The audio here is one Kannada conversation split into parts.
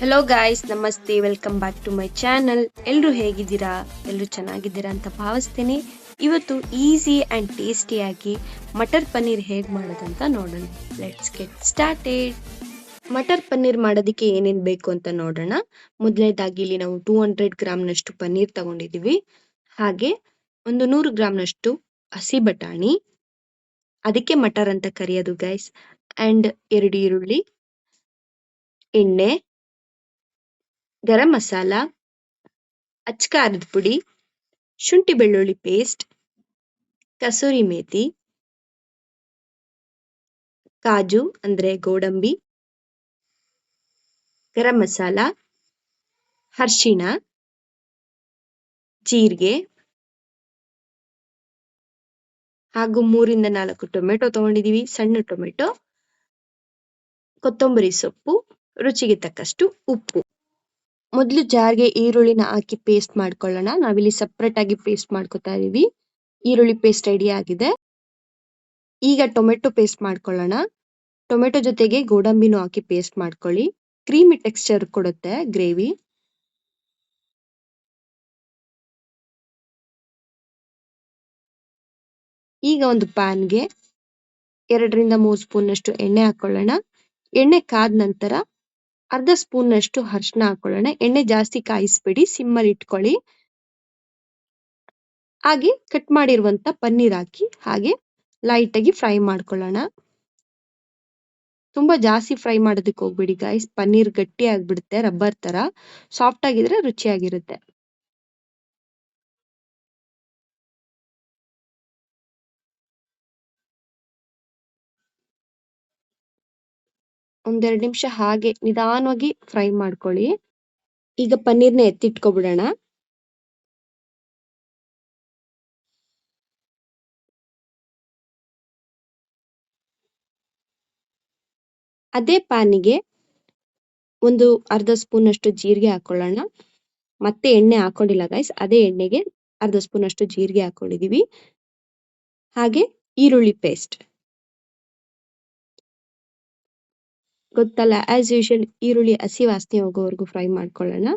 ಹಲೋ ಗಾಯ್ಸ್ ನಮಸ್ತೆ welcome back to my channel ಎಲ್ಲರೂ ಹೇಗಿದ್ದೀರಾ? ಎಲ್ಲರೂ ಚೆನ್ನಾಗಿದ್ದೀರಾ ಅಂತ ಭಾವಿಸ್ತೀನಿ. ಇವತ್ತು ಈಸಿ ಆ್ಯಂಡ್ ಟೇಸ್ಟಿಯಾಗಿ ಮಟರ್ ಪನ್ನೀರ್ ಹೇಗೆ ಮಾಡೋದಂತ ನೋಡೋಣ. Let's get started matar paneer ಮಾಡೋದಕ್ಕೆ ಏನೇನು ಬೇಕು ಅಂತ ನೋಡೋಣ. ಮೊದಲನೇದಾಗಿ ಇಲ್ಲಿ ನಾವು ಟೂ ಹಂಡ್ರೆಡ್ ಗ್ರಾಮ್ನಷ್ಟು ಪನ್ನೀರ್ ತಗೊಂಡಿದ್ದೀವಿ. ಹಾಗೆ ಒಂದು ನೂರು ಗ್ರಾಮ್ನಷ್ಟು ಹಸಿ ಬಟಾಣಿ. ಅದಕ್ಕೆ ಮಟರ್ ಅಂತ ಕರೆಯೋದು ಗೈಸ್ ಆ್ಯಂಡ್ ಎರಡು ಈರುಳ್ಳಿ. ಎಣ್ಣೆ. ಗರಂ ಮಸಾಲ ಅಚ್ಚ ಖಾರದ ಪುಡಿ, ಶುಂಠಿ ಬೆಳ್ಳುಳ್ಳಿ ಪೇಸ್ಟ್ ಕಸೂರಿ ಮೇಥಿ ಕಾಜು ಅಂದ್ರೆ ಗೋಡಂಬಿ, ಗರಂ ಮಸಾಲ, ಅರ್ಶಿಣ, ಜೀರಿಗೆ ಹಾಗೂ ಮೂರಿಂದ ನಾಲ್ಕು ಟೊಮೆಟೊ ತಗೊಂಡಿದೀವಿ. ಸಣ್ಣ ಟೊಮೆಟೊ, ಕೊತ್ತಂಬರಿ ಸೊಪ್ಪು, ರುಚಿಗೆ ತಕ್ಕಷ್ಟು ಉಪ್ಪು. ಮೊದಲು ಜಾರ್ಗೆ ಈರುಳ್ಳಿನ ಹಾಕಿ ಪೇಸ್ಟ್ ಮಾಡ್ಕೊಳ್ಳೋಣ. ನಾವಿಲ್ಲಿ ಸಪ್ರೇಟ್ ಆಗಿ ಪೇಸ್ಟ್ ಮಾಡ್ಕೊತಾ ಇದೀವಿ. ಈರುಳ್ಳಿ ಪೇಸ್ಟ್ ರೆಡಿ ಆಗಿದೆ. ಈಗ ಟೊಮೆಟೊ ಪೇಸ್ಟ್ ಮಾಡ್ಕೊಳ್ಳೋಣ. ಟೊಮೆಟೊ ಜೊತೆಗೆ ಗೋಡಂಬಿನೂ ಹಾಕಿ ಪೇಸ್ಟ್ ಮಾಡ್ಕೊಳ್ಳಿ. ಕ್ರೀಮಿ ಟೆಕ್ಸ್ಚರ್ ಕೊಡುತ್ತೆ ಗ್ರೇವಿ. ಈಗ ಒಂದು ಪ್ಯಾನ್ಗೆ ಎರಡರಿಂದ ಮೂರು ಸ್ಪೂನ್ ಅಷ್ಟು ಎಣ್ಣೆ ಹಾಕೊಳ್ಳೋಣ. ಎಣ್ಣೆ ಕಾದ ನಂತರ ಅರ್ಧ ಸ್ಪೂನ್ ಅಷ್ಟು ಅರ್ಶನ ಹಾಕೊಳ್ಳೋಣ. ಎಣ್ಣೆ ಜಾಸ್ತಿ ಕಾಯಿಸ್ಬೇಡಿ ಸಿಮ್ಮಲ್ಲಿ ಇಟ್ಕೊಳ್ಳಿ. ಹಾಗೆ ಕಟ್ ಮಾಡಿರುವಂತ ಪನ್ನೀರ್ ಹಾಕಿ, ಹಾಗೆ ಲೈಟ್ ಆಗಿ ಫ್ರೈ ಮಾಡ್ಕೊಳ್ಳೋಣ. ತುಂಬಾ ಜಾಸ್ತಿ ಫ್ರೈ ಮಾಡೋದಕ್ಕೆ ಹೋಗ್ಬೇಡಿ ಗಾಯ್ಸ್ ಪನ್ನೀರ್ ಗಟ್ಟಿ ಆಗ್ಬಿಡುತ್ತೆ ರಬ್ಬರ್ ತರ. ಸಾಫ್ಟ್ ಆಗಿದ್ರೆ ರುಚಿಯಾಗಿರುತ್ತೆ. ಒಂದೆರಡು ನಿಮಿಷ ಹಾಗೆ ನಿಧಾನವಾಗಿ ಫ್ರೈ ಮಾಡ್ಕೊಳ್ಳಿ. ಈಗ ಪನ್ನೀರ್ನ ಎತ್ತಿಟ್ಕೊಬಿಡೋಣ. ಅದೇ ಪ್ಯಾನಿಗೆ ಒಂದು ಅರ್ಧ ಸ್ಪೂನ್ ಅಷ್ಟು ಜೀರಿಗೆ ಹಾಕೊಳ್ಳೋಣ. ಮತ್ತೆ ಎಣ್ಣೆ ಹಾಕೊಂಡಿಲ್ಲ ಗೈಸ್ ಅದೇ ಎಣ್ಣೆಗೆ ಅರ್ಧ ಸ್ಪೂನ್ ಅಷ್ಟು ಜೀರಿಗೆ ಹಾಕೊಂಡಿದೀವಿ. ಹಾಗೆ ಈರುಳ್ಳಿ ಪೇಸ್ಟ್ ಗೊತ್ತಲ್ಲ ಆಸ್ ಯೂಶಲ್ ಈರುಳ್ಳಿ, ಹಸಿ ವಾಸನೆ ಹೋಗೋವರೆಗೂ ಫ್ರೈ ಮಾಡ್ಕೊಳ್ಳೋಣ.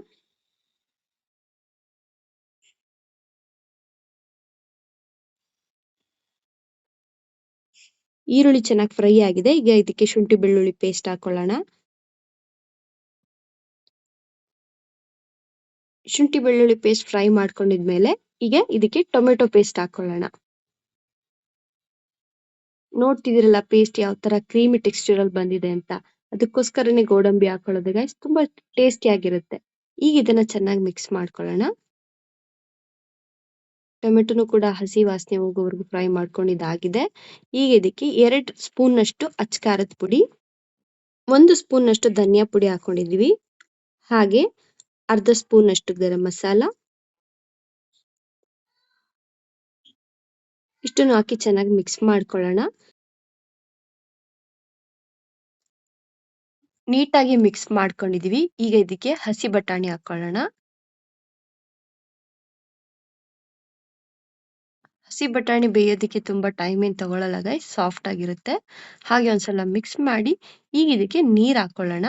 ಈರುಳ್ಳಿ ಚೆನ್ನಾಗಿ ಫ್ರೈ ಆಗಿದೆ, ಈಗ ಇದಕ್ಕೆ ಶುಂಠಿ, ಬೆಳ್ಳುಳ್ಳಿ ಪೇಸ್ಟ್ ಹಾಕೊಳ್ಳೋಣ. ಶುಂಠಿ, ಬೆಳ್ಳುಳ್ಳಿ ಪೇಸ್ಟ್ ಫ್ರೈ ಮಾಡ್ಕೊಂಡಿದ್ಮೇಲೆ ಈಗ ಇದಕ್ಕೆ ಟೊಮೆಟೊ ಪೇಸ್ಟ್ ಹಾಕೊಳ್ಳೋಣ. ನೋಡ್ತಿದಿರಲ್ಲ ಪೇಸ್ಟ್ ಯಾವ ತರ ಕ್ರೀಮಿ ಟೆಕ್ಸ್ಚರ್ ಅಲ್ಲಿ ಬಂದಿದೆ ಅಂತ. ಅದಕ್ಕೋಸ್ಕರನೇ ಗೋಡಂಬಿ ಹಾಕೊಳ್ಳೋದು ಗೈಸ್ ತುಂಬಾ ಟೇಸ್ಟಿ ಆಗಿರುತ್ತೆ. ಈಗ ಇದನ್ನ ಚೆನ್ನಾಗಿ ಮಿಕ್ಸ್ ಮಾಡ್ಕೊಳ್ಳೋಣ. ಟೊಮೆಟೊನು ಕೂಡ ಹಸಿ ವಾಸನೆ ಹೋಗೋವರೆಗೂ ಫ್ರೈ ಮಾಡ್ಕೊಂಡಿದ್ದಾಗಿದೆ ಈಗ ಇದಕ್ಕೆ ಎರಡು ಸ್ಪೂನ್ ಅಷ್ಟು ಅಚ್ಚಖಾರದ ಪುಡಿ, ಒಂದು ಸ್ಪೂನ್ ಅಷ್ಟು ಧನಿಯಾ ಪುಡಿ ಹಾಕೊಂಡಿದೀವಿ. ಹಾಗೆ ಅರ್ಧ ಸ್ಪೂನ್ ಅಷ್ಟು ಗರಂ ಮಸಾಲ. ಇಷ್ಟನ್ನು ಹಾಕಿ ಚೆನ್ನಾಗಿ ಮಿಕ್ಸ್ ಮಾಡ್ಕೊಳ್ಳೋಣ. ನೀಟಾಗಿ ಮಿಕ್ಸ್ ಮಾಡ್ಕೊಂಡಿದೀವಿ. ಈಗ ಇದಕ್ಕೆ ಹಸಿ ಬಟಾಣಿ ಹಾಕೊಳ್ಳೋಣ. ಹಸಿ ಬಟಾಣಿ ಬೇಯೋದಕ್ಕೆ ತುಂಬಾ ಟೈಮ್ ಏನ್ ತಗೊಳ್ಳಲ್ಲ ಗೈ ಸಾಫ್ಟ್ ಆಗಿರುತ್ತೆ. ಹಾಗೆ ಒಂದ್ಸಲ ಮಿಕ್ಸ್ ಮಾಡಿ ಈಗ ಇದಕ್ಕೆ ನೀರ್ ಹಾಕೊಳ್ಳೋಣ.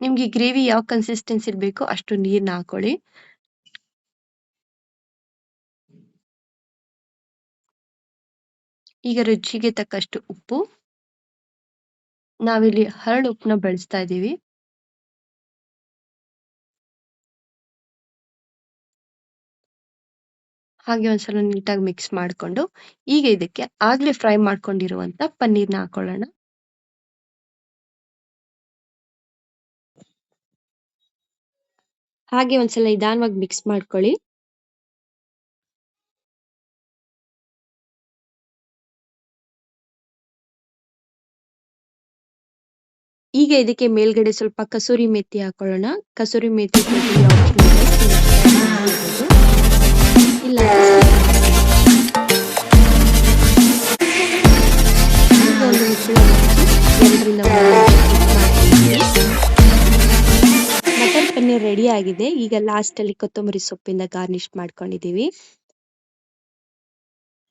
ನಿಮ್ಗೆ ಗ್ರೇವಿ ಯಾವ ಕನ್ಸಿಸ್ಟೆನ್ಸಿ ಬೇಕೋ ಅಷ್ಟು ನೀರ್ನ ಹಾಕೊಳ್ಳಿ. ಈಗ ರುಚಿಗೆ ತಕ್ಕಷ್ಟು ಉಪ್ಪು. ನಾವಿಲ್ಲಿ ಹರಳು ಉಪ್ಪನ್ನ ಬಳಸ್ತಾ ಇದ್ದೀವಿ. ಹಾಗೆ ಒಂದ್ಸಲ ನೀಟಾಗಿ ಮಿಕ್ಸ್ ಮಾಡಿಕೊಂಡು, ಈಗ ಇದಕ್ಕೆ ಆಗ್ಲೇ ಫ್ರೈ ಮಾಡ್ಕೊಂಡಿರುವಂತ ಪನ್ನೀರ್ನ ಹಾಕೊಳ್ಳೋಣ. ಹಾಗೆ ಒಂದ್ಸಲ ನಿಧಾನವಾಗಿ ಮಿಕ್ಸ್ ಮಾಡ್ಕೊಳ್ಳಿ. ಈಗ ಇದಕ್ಕೆ ಮೇಲ್ಗಡೆ ಸ್ವಲ್ಪ ಕಸೂರಿ ಮೆತ್ತಿ ಹಾಕೊಳ್ಳೋಣ. ಕಸೂರಿ ಮೆತ್ತಿ ಇಲ್ಲ. ಮಟರ್ ಪನ್ನೀರ್ ರೆಡಿ ಆಗಿದೆ. ಈಗ ಲಾಸ್ಟ್ ಅಲ್ಲಿ ಕೊತ್ತಂಬರಿ ಸೊಪ್ಪಿಂದ ಗಾರ್ನಿಶ್ ಮಾಡ್ಕೊಂಡಿದೀವಿ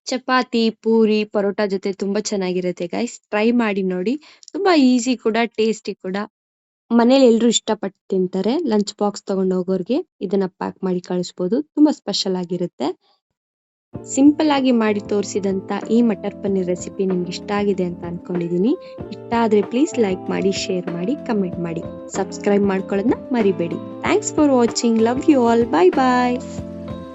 ಚಪಾತಿ, ಪೂರಿ, ಪರೋಟ ಜೊತೆ ತುಂಬಾ ಚೆನ್ನಾಗಿರುತ್ತೆ ಗೈಸ್ ಟ್ರೈ ಮಾಡಿ ನೋಡಿ. ತುಂಬಾ ಈಸಿ ಕೂಡ ಟೇಸ್ಟಿ ಕೂಡ. ಮನೇಲಿ ಎಲ್ಲರೂ ಇಷ್ಟಪಟ್ಟು ತಿಂತಾರೆ. ಲಂಚ್ ಬಾಕ್ಸ್ ತಗೊಂಡು ಹೋಗೋರ್ಗೆ ಇದನ್ನ ಪ್ಯಾಕ್ ಮಾಡಿ ಕಳಿಸ್ಬೋದು. ತುಂಬಾ ಸ್ಪೆಷಲ್ ಆಗಿರುತ್ತೆ. ಸಿಂಪಲ್ ಆಗಿ ಮಾಡಿ ತೋರಿಸಿದಂತ ಈ ಮಟರ್ ಪನ್ನೀರ್ ರೆಸಿಪಿ ನಿಮ್ಗೆ ಇಷ್ಟ ಆಗಿದೆ ಅಂತ ಅನ್ಕೊಂಡಿದೀನಿ. ಇಷ್ಟ ಆದ್ರೆ ಪ್ಲೀಸ್ ಲೈಕ್ ಮಾಡಿ ಶೇರ್ ಮಾಡಿ ಕಮೆಂಟ್ ಮಾಡಿ. ಸಬ್ಸ್ಕ್ರೈಬ್ ಮಾಡ್ಕೊಳ್ಳೋದನ್ನ ಮರಿಬೇಡಿ. Thanks for watching love you all bye bye